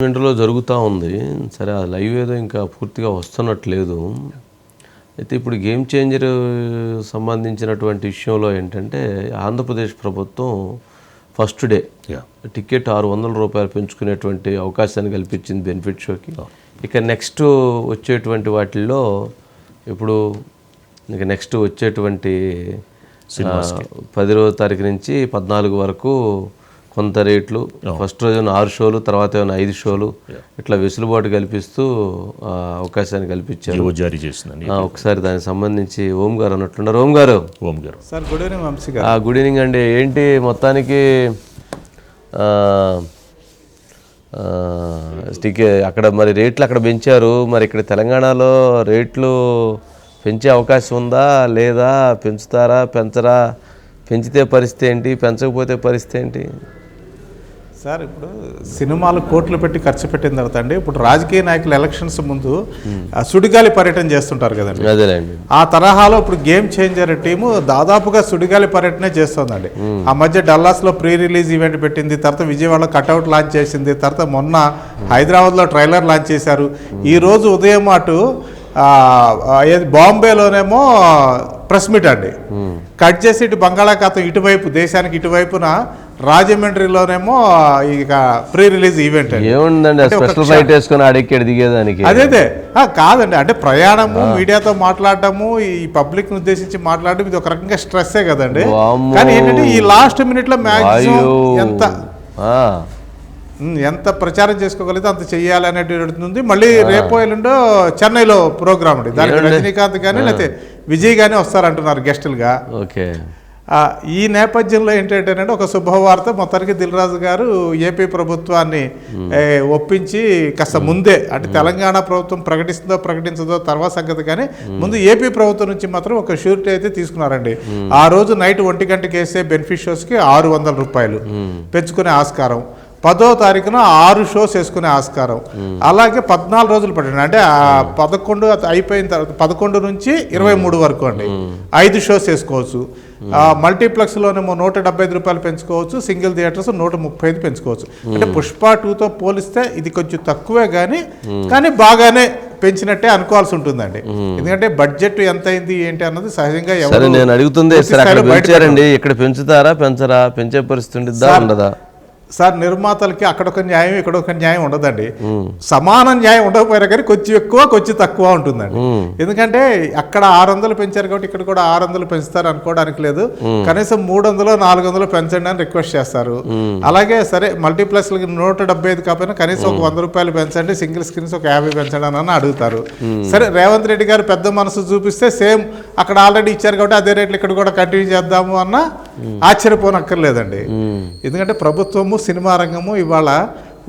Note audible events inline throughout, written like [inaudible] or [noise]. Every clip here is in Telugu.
గవర్నమెంట్లో జరుగుతూ ఉంది. సరే ఆ లైవ్ ఏదో ఇంకా పూర్తిగా వస్తున్నట్లేదు. అయితే ఇప్పుడు గేమ్ చేంజర్ సంబంధించినటువంటి విషయంలో ఏంటంటే ఆంధ్రప్రదేశ్ ప్రభుత్వం ఫస్ట్ డే టికెట్ ఆరు వందల రూపాయలు పెంచుకునేటువంటి అవకాశాన్ని కల్పించింది బెనిఫిట్ షోకి. ఇక నెక్స్ట్ వచ్చేటువంటి వాటిల్లో ఇప్పుడు ఇక నెక్స్ట్ వచ్చేటువంటి పది రోజు తారీఖు నుంచి పద్నాలుగు వరకు కొంత రేట్లు. ఫస్ట్ రోజు ఆరు షోలు తర్వాత ఏమైనా ఐదు షోలు ఇట్లా వెసులుబాటు కల్పిస్తూ అవకాశాన్ని కల్పించారు. జీవో జారీ చేసిందండి ఒకసారి దానికి సంబంధించి ఓం గారు అన్నట్లున్నారు. ఓం గారు. ఓం గారు. సార్ గుడ్ ఈవినింగ్ వంశీ గారు. గుడ్ ఈవినింగ్ అండి. ఏంటి మొత్తానికి అక్కడ మరి రేట్లు అక్కడ పెంచారు. మరి ఇక్కడ తెలంగాణలో రేట్లు పెంచే అవకాశం ఉందా? లేదా పెంచుతారా? పెంచరా? పెంచితే పరిస్థితి ఏంటి? పెంచకపోతే పరిస్థితి ఏంటి? సార్ ఇప్పుడు సినిమాలు కోట్లు పెట్టి ఖర్చు పెట్టిన తర్వాత అండి ఇప్పుడు రాజకీయ నాయకులు ఎలక్షన్స్ ముందు ఆ, సుడిగాలి పర్యటన చేస్తుంటారు కదండి. ఆ తరహాలో ఇప్పుడు గేమ్ చేంజర్ టీము దాదాపుగా సుడిగాలి పర్యటనే చేస్తోందండి. ఆ మధ్య డల్లాస్లో ప్రీ రిలీజ్ ఈవెంట్ పెట్టింది తర్వాత విజయవాడలో కట్అవుట్ లాంచ్ చేసింది తర్వాత మొన్న హైదరాబాద్లో ట్రైలర్ లాంచ్ చేశారు. ఈ రోజు ఉదయం అటు బాంబేలోనేమో ప్రెస్ మీట్ అండి. కట్ చేసి ఇటు బంగాళాఖాతం ఇటువైపు దేశానికి ఇటువైపున రాజమండ్రిలోనేమో ఇక ప్రీ రిలీజ్ ఈవెంట్ దిగేదానికి. అదే అదే. ఆ, కాదండి. అంటే ప్రయాణము మీడియాతో మాట్లాడటము ఈ పబ్లిక్ ఉద్దేశించి మాట్లాడడం ఇది ఒక రకంగా స్ట్రెస్సే కదండి. కానీ ఏంటంటే ఈ లాస్ట్ మినిట్లో మ్యాక్సిమం. ఎంత ఎంత ప్రచారం చేసుకోగలిగితే అంత చెయ్యాలి అనేటువంటి ఉంది మళ్ళీ రేపో ఎల్లుండో చెన్నైలో ప్రోగ్రామ్ అండి. దానికి రజనీకాంత్ కానీ లేకపోతే విజయ్ కానీ వస్తారంటున్నారు గెస్టులుగా. ఓకే. ఈ నేపథ్యంలో ఏంటంటేనంటే ఒక శుభవార్త మొత్తానికి దిల్ రాజు గారు ఏపీ ప్రభుత్వాన్ని ఒప్పించి కాస్త ముందే అంటే తెలంగాణ ప్రభుత్వం ప్రకటిస్తుందో ప్రకటించదో తర్వాత సంగతి కానీ ముందు ఏపీ ప్రభుత్వం నుంచి మాత్రం ఒక షూరిటీ అయితే తీసుకున్నారండి. ఆ రోజు నైట్ ఒంటి గంటకి వేసే బెనిఫిషియర్స్కి ఆరు వందల రూపాయలు పెంచుకునే ఆస్కారం. పదో తారీఖున ఆరు షోస్ వేసుకునే ఆస్కారం. అలాగే పద్నాలుగు రోజులు పట్టండి అంటే ఆ పదకొండు అయిపోయిన తర్వాత పదకొండు నుంచి ఇరవై మూడు వరకు అండి. ఐదు షోస్ వేసుకోవచ్చు. మల్టీప్లెక్స్లోనేమో నూట డెబ్బై ఐదు రూపాయలు పెంచుకోవచ్చు. సింగిల్ థియేటర్స్ నూట ముప్పై ఐదు పెంచుకోవచ్చు. అంటే పుష్ప టూతో పోలిస్తే ఇది కొంచెం తక్కువే కానీ కానీ బాగానే పెంచినట్టే అనుకోవాల్సి ఉంటుందండి. ఎందుకంటే బడ్జెట్ ఎంత అయింది ఏంటి అన్నది సహజంగా ఎవరు నేను అడుగుతుంది ఇక్కడ పెంచుతారా పెంచరా పెంచే పరిస్థితి ఉండదా? సార్ నిర్మాతలకి అక్కడ ఒక న్యాయం ఇక్కడ ఒక న్యాయం ఉండదండి. సమాన న్యాయం ఉండకపోయినా కానీ కొంచెం ఎక్కువ కొంచెం తక్కువ ఉంటుందండి. ఎందుకంటే అక్కడ ఆరు వందలు పెంచారు కాబట్టి ఇక్కడ కూడా ఆరు వందలు పెంచుతారు అనుకోవడానికి లేదు. కనీసం మూడు వందలు నాలుగు వందలు పెంచండి అని రిక్వెస్ట్ చేస్తారు. అలాగే సరే మల్టీప్లెక్స్ నూట డెబ్బై ఐదు కాకపోయినా కనీసం ఒక వంద రూపాయలు పెంచండి సింగిల్ స్క్రీన్స్ ఒక యాభై పెంచండి అని అడుగుతారు. సరే రేవంత్ రెడ్డి గారు పెద్ద మనసు చూపిస్తే సేమ్ అక్కడ ఆల్రెడీ ఇచ్చారు కాబట్టి అదే రేట్లు ఇక్కడ కూడా కంటిన్యూ చేద్దాము అన్న ఆశ్చర్యపోనక్కర్లేదండి. ఎందుకంటే ప్రభుత్వము సినిమా రంగము ఇవాళ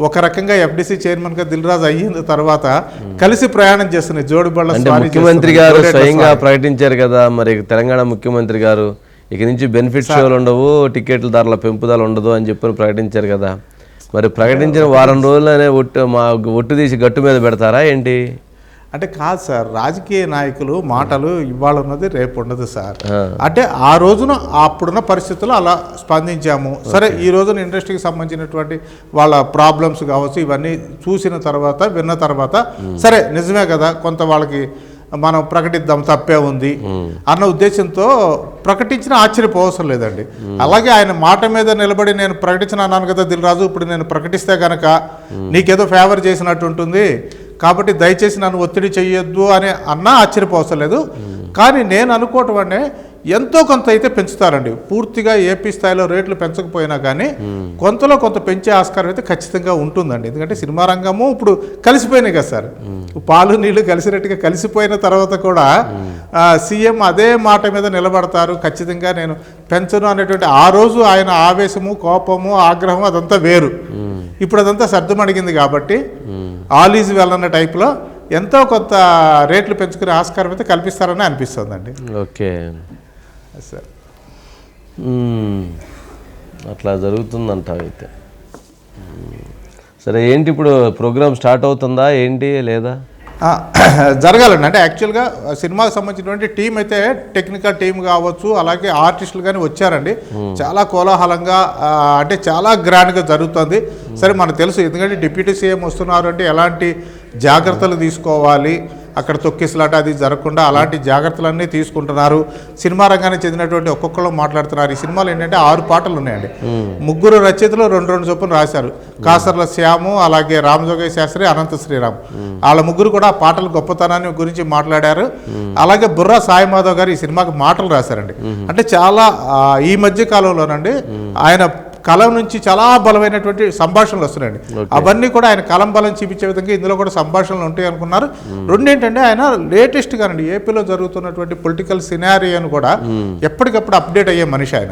ఒక రకంగా ఎఫ్డిసి చైర్మన్గా దిల్ రాజు అయిన తర్వాత కలిసి ప్రయాణం చేస్తున్నాయి. జోడు బళ్ళ అంటే స్వారీ ముఖ్యమంత్రి గారు స్వయంగా. ప్రకటించారు కదా మరి తెలంగాణ ముఖ్యమంత్రి గారు. ఇక నుంచి బెనిఫిట్ షోలు ఉండవు టికెట్ల ధరల పెంపుదల ఉండదు అని చెప్పి ప్రకటించారు కదా. మరి ప్రకటించిన వారం రోజులనే ఒట్టు మా ఒట్టు తీసి గట్టు మీద పెడతారా ఏంటి? అంటే కాదు సార్ రాజకీయ నాయకులు మాటలు ఇవాళ ఉన్నది రేపు ఉండదు సార్. అంటే ఆ రోజున అప్పుడున్న పరిస్థితుల్లో అలా స్పందించాము. సరే ఈ రోజున ఇండస్ట్రీకి సంబంధించినటువంటి వాళ్ళ ప్రాబ్లమ్స్ కావచ్చు ఇవన్నీ చూసిన తర్వాత విన్న తర్వాత సరే నిజమే కదా కొంత వాళ్ళకి మనం ప్రకటిద్దాం తప్పే ఉంది. అన్న ఉద్దేశంతో ప్రకటించిన ఆశ్చర్యపోవసరం లేదండి. అలాగే ఆయన మాట మీద నిలబడి నేను ప్రకటించిన అన్నాను కదా దిల్ రాజు ఇప్పుడు నేను ప్రకటిస్తే గనక నీకేదో ఫేవర్ చేసినట్టు ఉంటుంది. కాబట్టి దయచేసి నన్ను ఒత్తిడి చేయొద్దు అని అన్నా ఆశ్చర్యపోవసరం లేదు. కానీ నేను అనుకోవటం అంటే ఎంతో కొంత అయితే పెంచుతారండి. పూర్తిగా ఏపీ స్థాయిలో రేట్లు పెంచకపోయినా కానీ కొంతలో కొంత పెంచే ఆస్కారం అయితే ఖచ్చితంగా ఉంటుందండి. ఎందుకంటే సినిమా రంగము ఇప్పుడు కలిసిపోయినాయి కదా సార్. పాలు నీళ్ళు కలిసినట్టుగా కలిసిపోయిన తర్వాత కూడా సీఎం అదే మాట మీద నిలబడతారు. ఖచ్చితంగా నేను పెంచను అనేటువంటి ఆ రోజు ఆయన ఆవేశము కోపము ఆగ్రహం అదంతా వేరు. ఇప్పుడు అదంతా సర్దుమడిగింది కాబట్టి ఆల్ ఈజ్ వెల్ అన్న టైప్లో ఎంతో కొంత రేట్లు పెంచుకునే ఆస్కారం అయితే కల్పిస్తారని అనిపిస్తుందండి. ఓకే. సార్. అట్లా జరుగుతుందంటావు అయితే. సరే ఏంటి ఇప్పుడు ప్రోగ్రామ్ స్టార్ట్ అవుతుందా? ఏంటి లేదా? [clears throat] జరగాలండి. అంటే యాక్చువల్గా సినిమాకి సంబంధించినటువంటి టీం అయితే టెక్నికల్ టీం కావచ్చు అలాగే ఆర్టిస్టులు కానీ వచ్చారండి. చాలా కోలాహలంగా అంటే చాలా గ్రాండ్గా జరుగుతుంది. సరే మనకు తెలుసు ఎందుకంటే డిప్యూటీ సీఎం వస్తున్నారు అంటే ఎలాంటి జాగ్రత్తలు తీసుకోవాలి అక్కడ తొక్కిసలాట అది జరగకుండా అలాంటి జాగ్రత్తలన్నీ తీసుకుంటున్నారు. సినిమా రంగానికి చెందినటువంటి ఒక్కొక్కరు మాట్లాడుతున్నారు. ఈ సినిమాలో ఏంటంటే ఆరు పాటలు ఉన్నాయండి. ముగ్గురు రచయితలు రెండు రెండు చొప్పున రాశారు. కాసర్ల శ్యాము అలాగే రామజోగయ్య శాస్త్రి అనంత శ్రీరామ్. వాళ్ళ ముగ్గురు కూడా ఆ పాటల గొప్పతనాన్ని గురించి మాట్లాడారు. అలాగే బుర్రా సాయి మాధవ్ గారు ఈ సినిమాకి మాటలు రాశారండి. అంటే చాలా ఈ మధ్య కాలంలోనండి ఆయన కలం నుంచి చాలా బలమైనటువంటి సంభాషణలు వస్తున్నాయండి. అవన్నీ కూడా ఆయన కలం బలం చూపించే విధంగా ఇందులో కూడా సంభాషణలు ఉంటాయి అనుకున్నారు. రెండు ఏంటంటే ఆయన లేటెస్ట్ గానండి ఏపీలో జరుగుతున్నటువంటి పొలిటికల్ సినారియోను కూడా ఎప్పటికప్పుడు అప్డేట్ అయ్యే మనిషి ఆయన.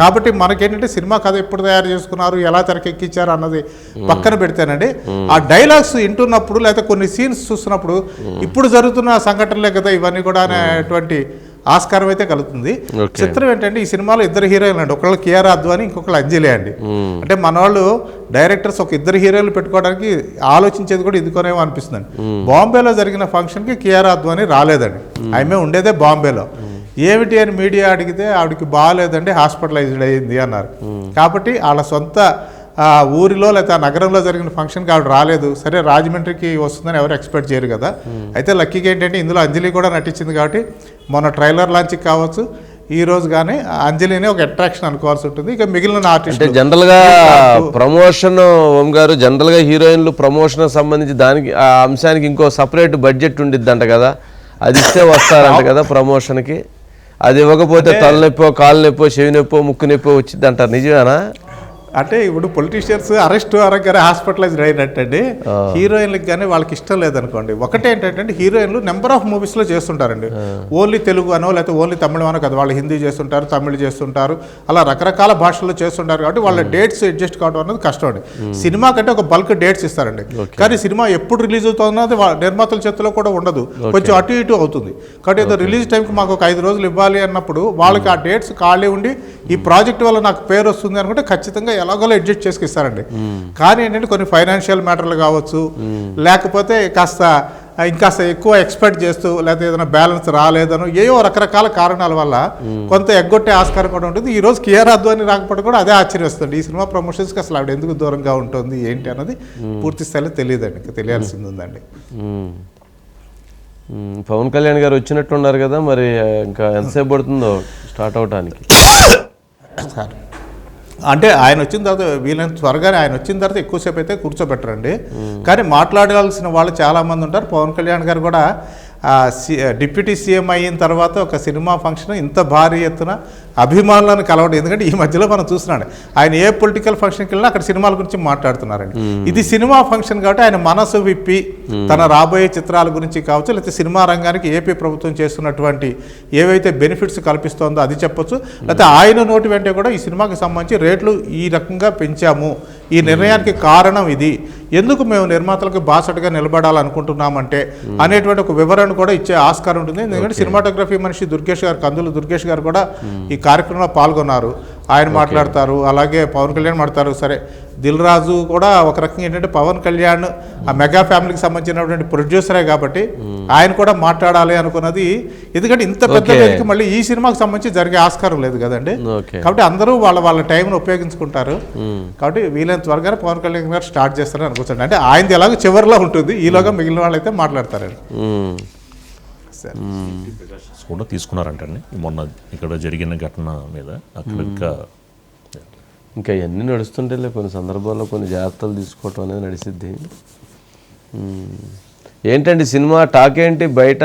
కాబట్టి మనకేంటంటే సినిమా కథ ఎప్పుడు తయారు చేసుకున్నారు ఎలా తెరకెక్కించారు అన్నది పక్కన పెడితేనండి ఆ డైలాగ్స్ వింటున్నప్పుడు లేకపోతే కొన్ని సీన్స్ చూస్తున్నప్పుడు ఇప్పుడు జరుగుతున్న సంఘటనలే కదా ఇవన్నీ కూడా అనేటువంటి ఆస్కారం అయితే కలుగుతుంది. చిత్రం ఏంటంటే ఈ సినిమాలో ఇద్దరు హీరోయిన్లు అండి. ఒకళ్ళు కియారా అద్వాని ఇంకొకళ్ళు అంజలి అండి. అంటే మన వాళ్ళు డైరెక్టర్స్ ఒక ఇద్దరు హీరోయిన్లు పెట్టుకోవడానికి ఆలోచించేది కూడా ఇదికోనేమో అనిపిస్తుంది బాంబేలో జరిగిన ఫంక్షన్కి కియారా అద్వాని రాలేదండి. ఆమె ఉండేదే బాంబేలో. ఏమిటి అని మీడియా అడిగితే ఆవిడకి బాగాలేదండి హాస్పిటలైజ్డ్ అయ్యింది అన్నారు. కాబట్టి వాళ్ళ సొంత ఆ ఊరిలో లేకపోతే ఆ నగరంలో జరిగిన ఫంక్షన్కి ఆవిడ రాలేదు. సరే రాజమండ్రికి వస్తుందని ఎవరు ఎక్స్పెక్ట్ చేయరు కదా. అయితే లక్కీగా ఏంటంటే ఇందులో అంజలి కూడా నటించింది కాబట్టి మొన్న ట్రైలర్ లాంచ్కి కావచ్చు. ఈ రోజు కానీ అంజలిని ఒక అట్రాక్షన్ అనుకోవాల్సి ఉంటుంది. ఇక మిగిలిన అంటే ఆర్టిస్ట్ జనరల్గా ప్రమోషన్ ఓం గారు జనరల్గా హీరోయిన్లు ప్రమోషన్ సంబంధించి దానికి ఆ అంశానికి ఇంకో సపరేట్ బడ్జెట్ ఉండిద్దంట కదా. అది ఇస్తే వస్తారంట కదా ప్రమోషన్కి. అది ఇవ్వకపోతే తలనొప్పో కాలు నొప్పో చెవి నొప్పో ముక్కు నొప్పో వచ్చింది అంటారు నిజమేనా? అంటే ఇప్పుడు పొలిటీషియన్స్ అరెస్ట్ అరగానే హాస్పిటలైజ్డ్ అయినట్టండి. హీరోయిన్లకు కానీ వాళ్ళకి ఇష్టం లేదనుకోండి. ఒకటే ఏంటంటే హీరోయిన్లు నెంబర్ ఆఫ్ మూవీస్లో చేస్తుంటారండి. ఓన్లీ తెలుగు అనో లేకపోతే ఓన్లీ తమిళం అనో కదా వాళ్ళు హిందీ చేస్తుంటారు తమిళ్ చేస్తుంటారు అలా రకరకాల భాషల్లో చేస్తుంటారు కాబట్టి వాళ్ళ డేట్స్ అడ్జస్ట్ కావడం అనేది కష్టం అండి. సినిమా కంటే ఒక బల్క్ డేట్స్ ఇస్తారండి. కానీ సినిమా ఎప్పుడు రిలీజ్ అవుతుందో వాళ్ళ నిర్మాతల చేతిలో కూడా ఉండదు. కొంచెం అటు ఇటు అవుతుంది. కాబట్టి ఏదో రిలీజ్ టైంకి మాకు ఒక ఐదు రోజులు ఇవ్వాలి అన్నప్పుడు వాళ్ళకి ఆ డేట్స్ ఖాళీ ఉండి ఈ ప్రాజెక్ట్ వల్ల నాకు పేరు వస్తుంది అనుకుంటే ఖచ్చితంగా ఎలాగోలా అడ్జస్ట్ చేసుకు ఇస్తారండి కానీ ఏంటంటే కొన్ని ఫైనాన్షియల్ మ్యాటర్లు కావచ్చు లేకపోతే కాస్త ఇంకాస్త ఎక్కువ ఎక్స్పెక్ట్ చేస్తూ లేకపోతే ఏదైనా బ్యాలెన్స్ రాలేదనో ఏవో రకరకాల కారణాల వల్ల కొంత ఎగ్గొట్టే ఆస్కారం కూడా ఉంటుంది. ఈ రోజు కియారా అద్వాని రాకపోవడం కూడా అదే ఆశ్చర్యస్తుంది. ఈ సినిమా ప్రమోషన్స్కి అసలు ఆవిడ ఎందుకు దూరంగా ఉంటుంది ఏంటి అన్నది పూర్తి స్థాయిలో తెలియదండి. ఇంకా తెలియాల్సింది ఉందండి. పవన్ కళ్యాణ్ గారు వచ్చినట్టున్నారు కదా మరి ఇంకా ఎంతసేపు పడుతుందో స్టార్ట్ అవటానికి? సార్. అంటే ఆయన వచ్చిన తర్వాత వీళ్ళని త్వరగానే ఆయన వచ్చిన తర్వాత ఎక్కువసేపు అయితే కూర్చోబెట్టరండి. కానీ మాట్లాడాల్సిన వాళ్ళు చాలామంది ఉంటారు. పవన్ కళ్యాణ్ గారు కూడా డిప్యూటీ సీఎం అయిన తర్వాత ఒక సినిమా ఫంక్షన్ ఇంత భారీ ఎత్తున అభిమానులను కలవడం. ఎందుకంటే ఈ మధ్యలో మనం చూస్తున్నాడు ఆయన ఏ పొలిటికల్ ఫంక్షన్కి వెళ్ళినా అక్కడ సినిమాల గురించి మాట్లాడుతున్నారండి. ఇది సినిమా ఫంక్షన్ కాబట్టి ఆయన మనసు విప్పి తన రాబోయే చిత్రాల గురించి కావచ్చు లేకపోతే సినిమా రంగానికి ఏపీ ప్రభుత్వం చేస్తున్నటువంటి ఏవైతే బెనిఫిట్స్ కల్పిస్తోందో అది చెప్పొచ్చు. లేకపోతే ఆయన నోటి వెంటే కూడా ఈ సినిమాకి సంబంధించి రేట్లు ఈ రకంగా పెంచాము. ఈ నిర్ణయానికి కారణం ఇది. ఎందుకు మేము నిర్మాతలకు బాసటగా నిలబడాలనుకుంటున్నామంటే అనేటువంటి ఒక వివరణ కూడా ఇచ్చే ఆస్కారం ఉంటుంది. ఎందుకంటే సినిమాటోగ్రఫీ మనిషి దుర్గేష్ గారు కందులు దుర్గేష్ గారు కూడా ఈ కార్యక్రమంలో పాల్గొన్నారు. ఆయన మాట్లాడతారు అలాగే పవన్ కళ్యాణ్ మాట్లాడతారు. సరే దిల్ రాజు కూడా ఒక రకంగా ఏంటంటే పవన్ కళ్యాణ్ ఆ మెగా ఫ్యామిలీకి సంబంధించినటువంటి ప్రొడ్యూసరే కాబట్టి ఆయన కూడా మాట్లాడాలి అనుకున్నది. ఎందుకంటే ఇంత పెద్ద. వేదిక మళ్ళీ ఈ సినిమాకి సంబంధించి జరిగే ఆస్కారం లేదు కదండి. కాబట్టి అందరూ వాళ్ళ వాళ్ళ టైంను ఉపయోగించుకుంటారు. కాబట్టి వీలైన త్వరగానే పవన్ కళ్యాణ్ గారు స్టార్ట్ చేస్తారని అనుకుంటాను అంటే ఆయనది ఎలాగో చివరిలో ఉంటుంది. ఈలోగా మిగిలిన వాళ్ళు అయితే మాట్లాడతారండి. సరే. కూడా తీసుకున్నారంటండి. మొన్న ఇక్కడ జరిగిన ఘటన మీద అక్కడ ఇంకా ఇంకా ఇవన్నీ నడుస్తుంటేలే కొన్ని సందర్భాల్లో కొన్ని జాగ్రత్తలు తీసుకోవటం అనేది నడిసిద్ది. మ్మ్. ఏంటండి సినిమా టాక్ ఏంటి బయట?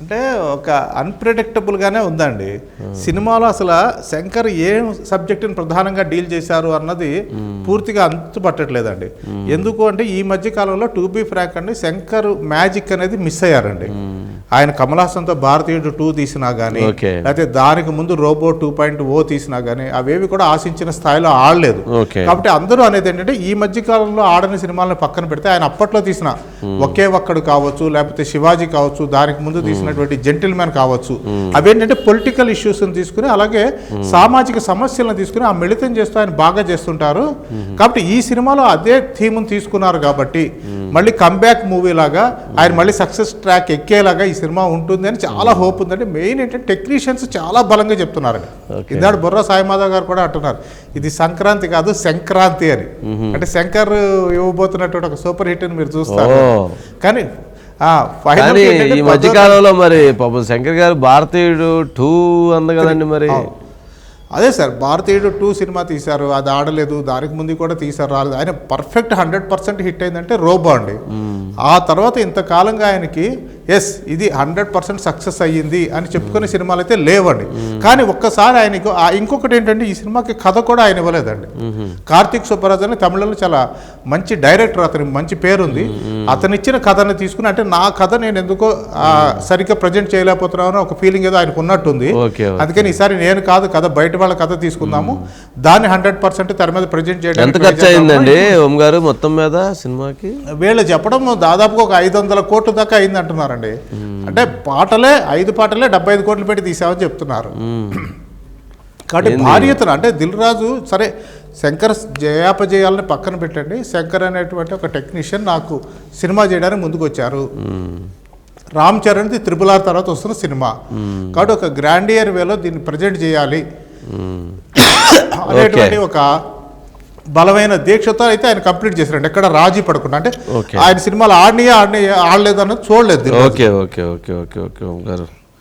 అంటే ఒక అన్ప్రెడిక్టబుల్ గానే ఉందండి. సినిమాలో అసలు శంకర్ ఏం సబ్జెక్టుని ప్రధానంగా డీల్ చేశారు అన్నది పూర్తిగా అంతు పట్టట్లేదండి. ఎందుకు అంటే ఈ మధ్య కాలంలో టు బీ ఫ్రాంక్ అండి శంకర్ మ్యాజిక్ అనేది మిస్ అయ్యారండి. ఆయన కమల్ హాసన్తో భారతీయుడు టూ తీసినా కానీ. లేకపోతే దానికి ముందు రోబో టూ పాయింట్ ఓ తీసినా కానీ అవేవి కూడా ఆశించిన స్థాయిలో ఆడలేదు. కాబట్టి అందరూ అనేది ఏంటంటే ఈ మధ్య కాలంలో ఆడని సినిమాలను పక్కన పెడితే ఆయన అప్పట్లో తీసిన ఒకే ఒక్కడు కావచ్చు లేకపోతే శివాజీ కావచ్చు దానికి ముందు తీసినటువంటి జెంటిల్ మ్యాన్ కావచ్చు. అవేంటంటే పొలిటికల్ ఇష్యూస్ తీసుకుని అలాగే సామాజిక సమస్యలను తీసుకుని ఆ మిళితం చేస్తూ ఆయన బాగా చేస్తుంటారు. కాబట్టి ఈ సినిమాలో అదే థీమ్ తీసుకున్నారు కాబట్టి మళ్ళీ కంబ్యాక్ మూవీ లాగా ఆయన మళ్ళీ సక్సెస్ ట్రాక్ ఎక్కేలాగా ఈ సినిమా ఉంటుంది అని చాలా హోప్ ఉందండి. మెయిన్ ఏంటంటే టెక్నీషియన్స్ చాలా బలంగా చెప్తున్నారండి. ఇందాడు బుర్ర సాయిమాధవ్ గారు కూడా అంటున్నారు. ఇది సంక్రాంతి కాదు సంక్రాంతి అని. అంటే శంకర్ ఇవ్వబోతున్నటువంటి ఒక సూపర్ హిట్ అని మీరు చూస్తారు. కానీ ఈ మధ్యకాలంలో మరి పాపం శంకర్ గారు భారతీయుడు టూ అంది కదండి మరి అదే సార్ భారతీయుడు టూ సినిమా తీశారు. అది ఆడలేదు దానికి ముందు కూడా తీశారు రాలేదు. ఆయన పర్ఫెక్ట్ హండ్రెడ్ పర్సెంట్ హిట్ అయిందంటే రోబో అండి. ఆ తర్వాత ఇంతకాలంగా ఆయనకి ఎస్ ఇది హండ్రెడ్ పర్సెంట్ సక్సెస్ అయ్యింది అని చెప్పుకునే సినిమాలు అయితే లేవండి. కానీ ఒక్కసారి ఆయనకు ఆ ఇంకొకటి ఏంటంటే ఈ సినిమాకి కథ కూడా ఆయన ఇవ్వలేదండి. కార్తీక్ సుబ్బరాజు అని తమిళంలో చాలా మంచి డైరెక్టర్ అతనికి మంచి పేరుంది. అతను ఇచ్చిన కథని తీసుకుని అంటే నా కథ నేను ఎందుకో సరిగ్గా ప్రజెంట్ చేయలేకపోతున్నాను ఒక ఫీలింగ్ ఏదో ఆయనకు ఉన్నట్టుంది. అందుకని ఈసారి నేను కాదు కథ బయట వాళ్ళ కథ తీసుకుందాము. దాన్ని హండ్రెడ్ పర్సెంట్ తెర మీద ప్రజెంట్ ఎంత చేయడానికి ఖర్చు అయిందండి ఓం గారు మొత్తం మీద సినిమాకి? వీళ్ళు చెప్పడం దాదాపుగా ఒక ఐదు వందల కోట్ల దాకా అయింది అంటున్నారండి అంటే పాటలే ఐదు పాటలే డెబ్బై ఐదు కోట్లు పెట్టి తీసామని చెప్తున్నారు. కాబట్టి భారీ ఎత్తున అంటే దిల్ రాజు సరే శంకర్ జయాపజయాలని పక్కన పెట్టండి. శంకర్ అనేటువంటి ఒక టెక్నీషియన్ నాకు సినిమా చేయడానికి ముందుకు వచ్చారు రామ్ చరణ్ది త్రిపుల్ ఆర్ తర్వాత వస్తున్న సినిమా. కాబట్టి ఒక గ్రాండియర్ వేలో దీన్ని ప్రజెంట్ చేయాలి. అనేటువంటి ఒక బలమైన దీక్షతో అయితే ఆయన కంప్లీట్ చేశారండి ఎక్కడ రాజీ పడకుండా అంటే. ఆయన సినిమాలు ఆడినాయా ఆడినాయా ఆడలేదు అన్నది చూడలేదు. Okay okay okay okay okay గారు